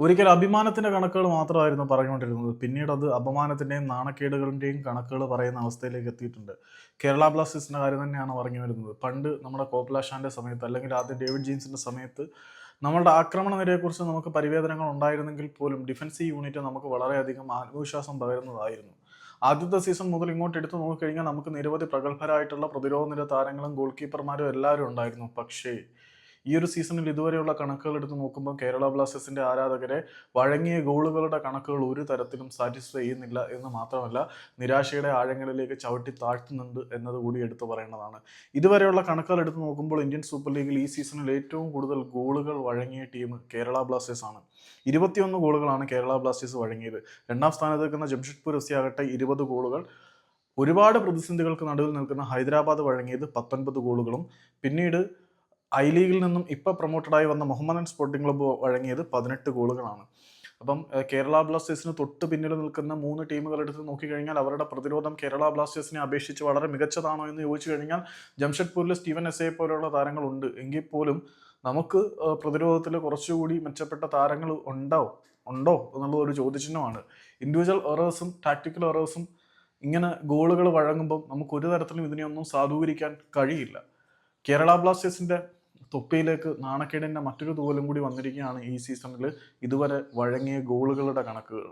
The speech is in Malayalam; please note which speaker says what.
Speaker 1: ഒരിക്കൽ അഭിമാനത്തിന്റെ കണക്കുകൾ മാത്രമായിരുന്നു പറഞ്ഞുകൊണ്ടിരുന്നത്. പിന്നീട് അത് അപമാനത്തിന്റെയും നാണക്കേടുകളുടെയും കണക്കുകൾ പറയുന്ന അവസ്ഥയിലേക്ക് എത്തിയിട്ടുണ്ട്. കേരള ബ്ലാസ്റ്റേഴ്സിന്റെ കാര്യം തന്നെയാണ് പറഞ്ഞു വരുന്നത്. പണ്ട് നമ്മുടെ കോപ്ലാഷാന്റെ സമയത്ത് അല്ലെങ്കിൽ ആദ്യം ഡേവിഡ് ജീൻസിന്റെ സമയത്ത് നമ്മളുടെ ആക്രമണ നിരയെക്കുറിച്ച് നമുക്ക് പരിവേദനങ്ങൾ ഉണ്ടായിരുന്നെങ്കിൽ പോലും ഡിഫൻസീവ് യൂണിറ്റ് നമുക്ക് വളരെയധികം ആത്മവിശ്വാസം പകരുന്നതായിരുന്നു. ആദ്യത്തെ സീസൺ മുതൽ ഇങ്ങോട്ട് എടുത്തു നോക്കിക്കഴിഞ്ഞാൽ നമുക്ക് നിരവധി പ്രഗത്ഭരായിട്ടുള്ള പ്രതിരോധ നിര താരങ്ങളും ഗോൾ കീപ്പർമാരും എല്ലാവരും ഉണ്ടായിരുന്നു. പക്ഷേ ഈ ഒരു സീസണിൽ ഇതുവരെയുള്ള കണക്കുകൾ എടുത്ത് നോക്കുമ്പോൾ കേരള ബ്ലാസ്റ്റേഴ്സിന്റെ ആരാധകരെ വഴങ്ങിയ ഗോളുകളുടെ കണക്കുകൾ ഒരു തരത്തിലും സാറ്റിസ്ഫൈ ചെയ്യുന്നില്ല എന്ന് മാത്രമല്ല നിരാശയുടെ ആഴങ്ങളിലേക്ക് ചവിട്ടി താഴ്ത്തുന്നുണ്ട് എന്നതുകൂടി എടുത്തു പറയേണ്ടതാണ്. ഇതുവരെയുള്ള കണക്കുകൾ എടുത്ത് നോക്കുമ്പോൾ ഇന്ത്യൻ സൂപ്പർ ലീഗിൽ ഈ സീസണിൽ ഏറ്റവും കൂടുതൽ ഗോളുകൾ വഴങ്ങിയ ടീം കേരള ബ്ലാസ്റ്റേഴ്സ് ആണ്. ഇരുപത്തിയൊന്ന് ഗോളുകളാണ് കേരള ബ്ലാസ്റ്റേഴ്സ് വഴങ്ങിയത്. രണ്ടാം സ്ഥാനത്ത് നിൽക്കുന്ന ജംഷഡ്പൂർ എഫ് സി ആകട്ടെ ഇരുപത് ഗോളുകൾ. ഒരുപാട് പ്രതിസന്ധികൾക്ക് നടുവിൽ നിൽക്കുന്ന ഹൈദരാബാദ് വഴങ്ങിയത് പത്തൊൻപത് ഗോളുകളും. പിന്നീട് ഐ ലീഗിൽ നിന്നും ഇപ്പോൾ പ്രൊമോട്ടഡായി വന്ന മുഹമ്മദൻ സ്പോർട്ടിംഗ് ക്ലബ്ബ് വഴങ്ങിയത് പതിനെട്ട് ഗോളുകളാണ്. അപ്പം കേരള ബ്ലാസ്റ്റേഴ്സിന് തൊട്ട് പിന്നിൽ നിൽക്കുന്ന മൂന്ന് ടീമുകൾ എടുത്ത് നോക്കിക്കഴിഞ്ഞാൽ അവരുടെ പ്രതിരോധം കേരള ബ്ലാസ്റ്റേഴ്സിനെ അപേക്ഷിച്ച് വളരെ മികച്ചതാണോ എന്ന് ചോദിച്ചു കഴിഞ്ഞാൽ ജംഷഡ്പൂരിൽ സ്റ്റീവൻ എസ് ഐ പോലെയുള്ള താരങ്ങളുണ്ട്. എങ്കിൽ പോലും നമുക്ക് പ്രതിരോധത്തിൽ കുറച്ചുകൂടി മെച്ചപ്പെട്ട താരങ്ങൾ ഉണ്ടോ? ഉണ്ടോ എന്നുള്ളത് ഒരു ചോദ്യചിഹ്നമാണ്. ഇൻഡിവിജ്വൽ എറേഴ്സും ടാക്ടിക്കൽ എറേഴ്സും ഇങ്ങനെ ഗോളുകൾ വഴങ്ങുമ്പം നമുക്ക് ഒരു തരത്തിലും ഇതിനെയൊന്നും സാധൂകരിക്കാൻ കഴിയില്ല. കേരള ബ്ലാസ്റ്റേഴ്സിന്റെ തൊപ്പിയിലേക്ക് നാണക്കേടിന്റെ മറ്റൊരു തൂവലും കൂടി വന്നിരിക്കുകയാണ് ഈ സീസണിൽ ഇതുവരെ വഴങ്ങിയ ഗോളുകളുടെ കണക്കുകൾ.